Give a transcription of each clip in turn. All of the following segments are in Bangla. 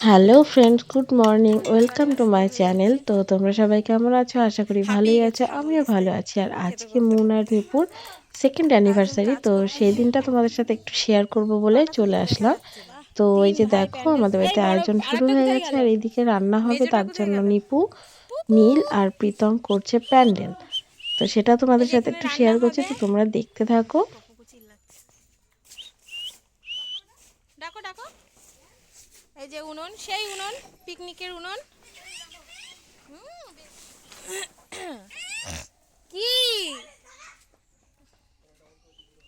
Hello friends good morning welcome to my channel তো তোমরা সবাই কেমন আছো? আশা করি ভালোই আছো আমিও ভালো আছি। আর আজকে মুন আর রিপুর সেকেন্ড অ্যানিভার্সারি তো সেই দিনটা তোমাদের সাথে একটু শেয়ার করব বলে চলে আসলাম। তো এই যে দেখো আমাদের বাড়িতে আয়োজন শুরু হয়ে গেছে। আর এইদিকে রান্না হবে তার জন্য নিপু নীল আর প্রীতম করছে প্যান্ডেল। তো সেটা তোমাদের সাথে একটু শেয়ার করছি তো তোমরা দেখতে থাকো। ডাকো ডাকো। এই যে উনুন সেই উনুন পিকনিকের উনুন। কি?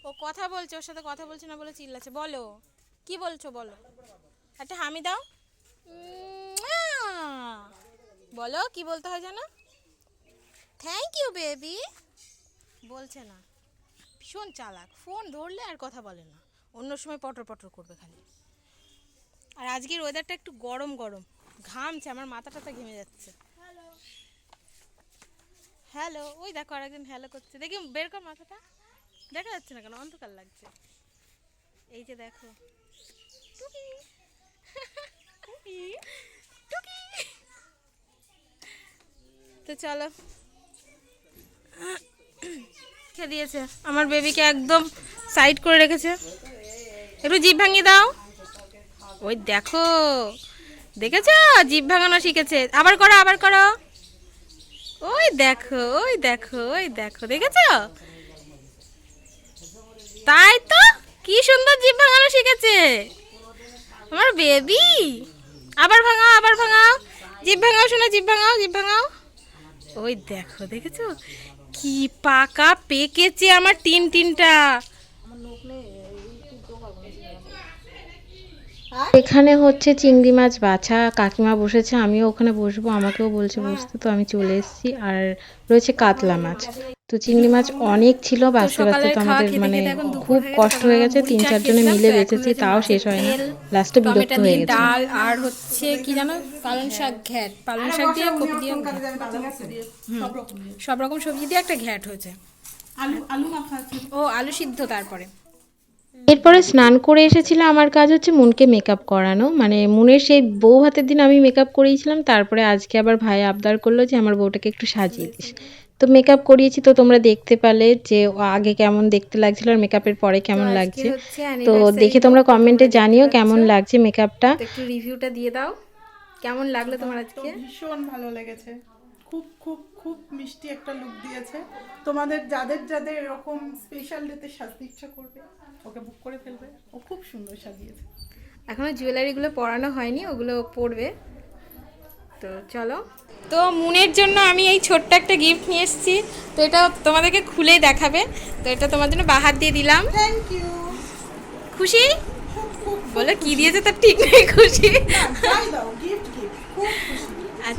ও কথা বলছে ওর সাথে কথা বলছে না বলে চিল্লাচ্ছে। বলো কি বলছো বলো? একটা হামি দাও। বলো কি বলতে হয় জানো থ্যাংক ইউ বেবি বলছে না। ভীষণ চালাক। ফোন ধরলে আর কথা বলে না। অন্য সময় পটর পটর করবে খালি। আর আজকের ওয়েদারটা একটু গরম গরম। ঘামছে আমার মাথা টাথা ঘেমে যাচ্ছে। হ্যালো ওই দেখো আরেকজন হ্যালো করছে। দেখি বের কর মাথাটা। দেখা যাচ্ছে না কেন? অন্ধকার লাগছে। এই যে দেখো। তো চলো। খেয়ে দিয়েছে? আমার বেবিকে একদম সাইড করে রেখেছে। একটু জিভ ভাঙিয়ে দাও। ওই দেখো, দেখেছ? জিভ ভাঙানো শিখেছে। আবার করো আবার করো। ওই দেখো ওই দেখো ওই দেখো, দেখেছ? তাই তো? কি সুন্দর জিভ ভাঙানো শিখেছে। আমার বেবি আবার ভাঙাও আবার ভাঙাও। জিভ ভাঙাও, শোনো, জিভ ভাঙাও জিভ ভাঙাও। ওই দেখো, দেখেছ? কি পাকা পেকেছে আমার টিন টিনটা। এখানে হচ্ছে চিংড়ি মাছ বাছা কাকিমা বসেছে আমিও ওখানে বসবো আমাকেও বলছে বসতে তো আমি চলে এসেছি। আর রয়েছে কাতলা মাছ। তো চিংড়ি মাছ অনেক ছিল বাঁচতে বাঁচতে তো আমাদের মানে খুব কষ্ট হয়ে গেছে তিন চারজনে মিলে বেঁচেছি তাও শেষ হয় না লাস্টে বিরক্ত হয়ে গেছে। ডাল আর হচ্ছে কি জানো পালং শাক ঘ্যাট পালং শাক দিয়ে কপি দিয়ে সব রকম সবজি দিয়ে একটা ঘ্যাট হয়েছে। আলু আলু মাখা ও আলু সিদ্ধ তারপরে। এরপরে স্নান করে এসেছিলাম আমার কাজ হচ্ছে মুনকে মেকআপ করানো। মানে মুনের সেই বউ হাতের দিন আমি মেকআপ করিয়েছিলাম তারপরে আজকে আবার ভাই আবদার করল যে আমার বউটাকে একটু সাজিয়ে দিস। তো মেকআপ করিয়েছি তো তোমরা দেখতে পেলে যে আগে কেমন দেখতে লাগছিল আর মেকআপের পরে কেমন লাগছে। তো দেখে তোমরা কমেন্টে জানিও কেমন লাগছে মেকআপটা একটু রিভিউটা দিয়ে দাও। কেমন লাগল তোমার আজকে? ভীষণ ভালো লেগেছে। খুব খুব খুব মিষ্টি একটা লুক দিয়েছে। তোমাদের যাদের যাদের এরকম স্পেশাল ডেতে সাজতে ইচ্ছা করবে ওকে বুক করে ফেলবে। ও খুব সুন্দর সাজিয়েছে। এখনও জুয়েলারিগুলো পরানো হয়নি ওগুলো পরবে। তো চলো। তো মুনের জন্য আমি এই ছোট্ট একটা গিফট নিয়ে এসেছি। তো এটা তোমাদেরকে খুলেই দেখাবে। তো এটা তোমার জন্য বাহার দিয়ে দিলাম। থ্যাংক ইউ খুশি? বলে কি দিয়েছে তার ঠিক নেই খুশি। দাও গিফট গিফট খুব খুশি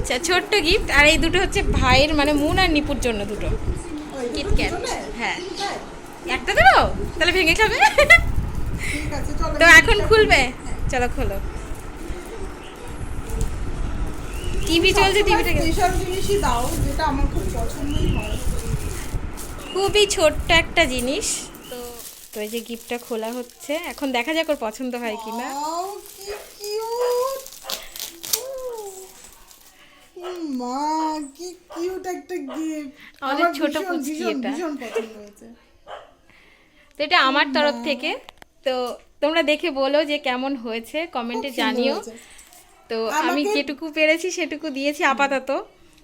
আচ্ছা ছোট্ট গিফট আর এই দুটো হচ্ছে ভাইয়ের মানে মুন আর নিপুর জন্য দুটো। কিটক্যাট হ্যাঁ। একটা দেবো তাহলে ভেঙে খাবে। তো এখন খুলবে? চলো খোলো। টিভি চলছে টিভিটাকে স্পেশাল জিনিসই দাও যেটা আমার খুব পছন্দই হয়। খুবই ছোট্ট একটা জিনিস। তো তো এই যে গিফটটা খোলা হচ্ছে এখন দেখা যাক ওর পছন্দ হয় কি না Wow, কি কিউট মা কি কিউট একটা গিফট আমাদের ছোট পুচকি এটা। ভীষণ পছন্দ হয়েছে। তো এটা আমার তরফ থেকে। তো তোমরা দেখে বলো যে কেমন হয়েছে কমেন্টে জানিও। তো আমি যেটুকু পেরেছি সেটুকু দিয়েছি আপাতত।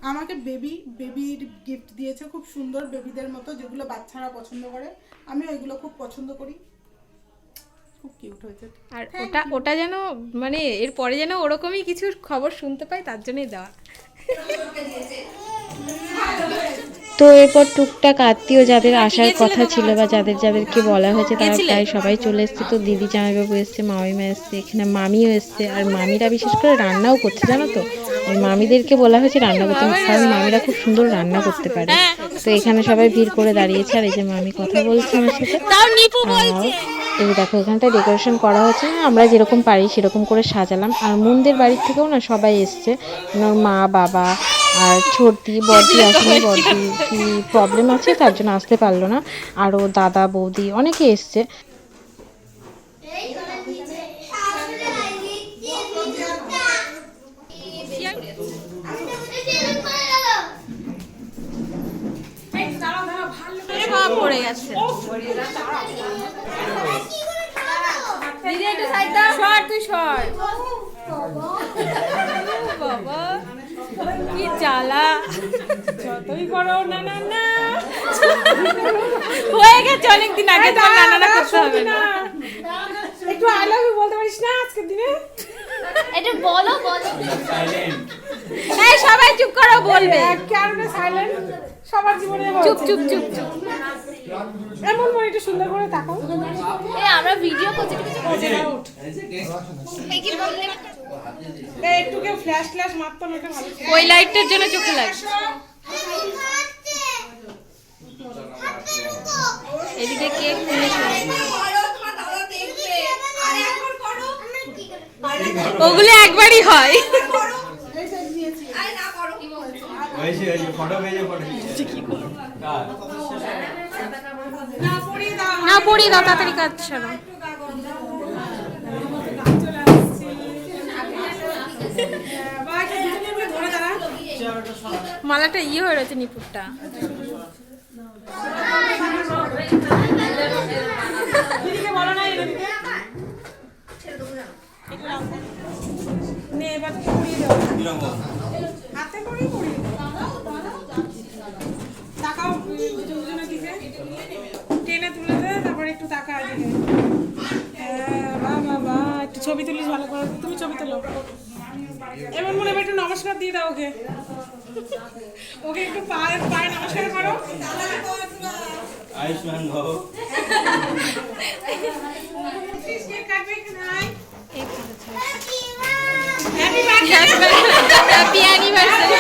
আমাকে বেবি বেবির গিফট দিয়েছে খুব সুন্দর বেবিদের মতো যেগুলো বাচ্চারা পছন্দ করে। আমি ওইগুলো খুব পছন্দ করি। খুব কিউট হয়েছে। আর ওটা ওটা যেন মানে এরপরে যেন ওরকমই কিছু খবর শুনতে পাই তার জন্যই দেওয়া। তো এরপর টুকটাক আত্মীয় যাদের আসার কথা ছিল বা যাদের যাদেরকে বলা হয়েছে তারা প্রায় সবাই চলে এসছে। তো দিদি জামাইবাবু এসছে মামিমা এসছে এখানে মামিও এসছে আর মামিরা বিশেষ করে রান্নাও করছে জানো তো? ওই মামিদেরকে বলা হয়েছে রান্না করতে কারণ মামিরা খুব সুন্দর রান্না করতে পারে। তো এখানে সবাই ভিড় করে দাঁড়িয়েছে আর এই যে মামি কথা বলছে আমার সাথে। তাও নিপু আর এই দেখো এখানটা ডেকোরেশন করা হচ্ছে আমরা যেরকম পারি সেরকম করে সাজালাম। আর মুনদের বাড়ির থেকেও না সবাই এসছে। মা বাবা আর ছোটি বড়দি আসেনি বড়দি কি প্রবলেম আছে? তার জন্য আসতে পারল না। আরও দাদা বৌদি অনেকে এসছে। পড়ে গেছে। সর তুই সর। বাবা। কি জ্বালা যতই করো না না না। হয়ে গেছে অনেকদিন আগে তো না না না করতে হবে না। একটু আই লাভ ইউ বলতে পারিস না আজকের দিনে? এটা বলো বলো। এই সবাই চুপ বলবে। কেন সাইলেন্ট সবার জীবনে চুপ চুপ চুপ চুপ। এমন মনে একটু সুন্দর করে তাকাও। এই আমরা ভিডিও করছি কিছু করছি না এই কি বললে এই একটু কেউ ফ্ল্যাশ ফ্ল্যাশ মারতাম এটা ভালো। ওই লাইটটার জন্য চোখে লাগছে এদিকে কেক ওগুলো একবারই হয় হয়েছে হয়েছে ফটো পেয়েছে ফটো কার না পড়িয়ে দাও তাড়াতাড়ি কাজ দাঁড়া মালাটা ইয়ে হয়ে রয়েছে নিপুরটা। দিদিকে বলো না নে এবার পরিয়ে দাও। হাতে করেই পরিয়ে দাও তাকাও দুজনের দিকে টেনে তুলে দে তারপরে একটু তাকা এদিকে হ্যাঁ বাহ বাহ বাহ একটু ছবি তুলিস ভালো করে। তুমি ছবি তোলো। এবার মনে হয় একটু নমস্কার দিয়ে দাও ওকে। ওকে একটু পায়ে পায়ে নমস্কার করো। আয়ুষ্মান ভব হ্যাপি বার্থডে হ্যাপি অ্যানিভার্সারি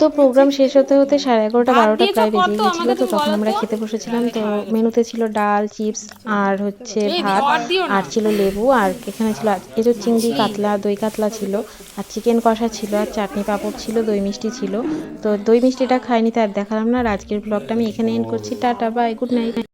তো প্রোগ্রাম শেষ হতে হতে সাড়ে এগারোটা বারোটা প্রায় বেজে? গিয়েছিল। তো তখন আমরা খেতে বসেছিলাম। তো মেনুতে ছিল ডাল চিপস আর হচ্ছে ভাত। আর ছিল লেবু আর এখানে ছিল এজো চিংড়ি কাতলা দই কাতলা ছিল আর চিকেন কষা ছিল আর চাটনি পাঁপড় ছিল দই মিষ্টি ছিল। তো দই মিষ্টিটা খাইনি তার দেখালাম না। আর আজকের ব্লগটা আমি এখানে এন্ড করছি। Tata bye good night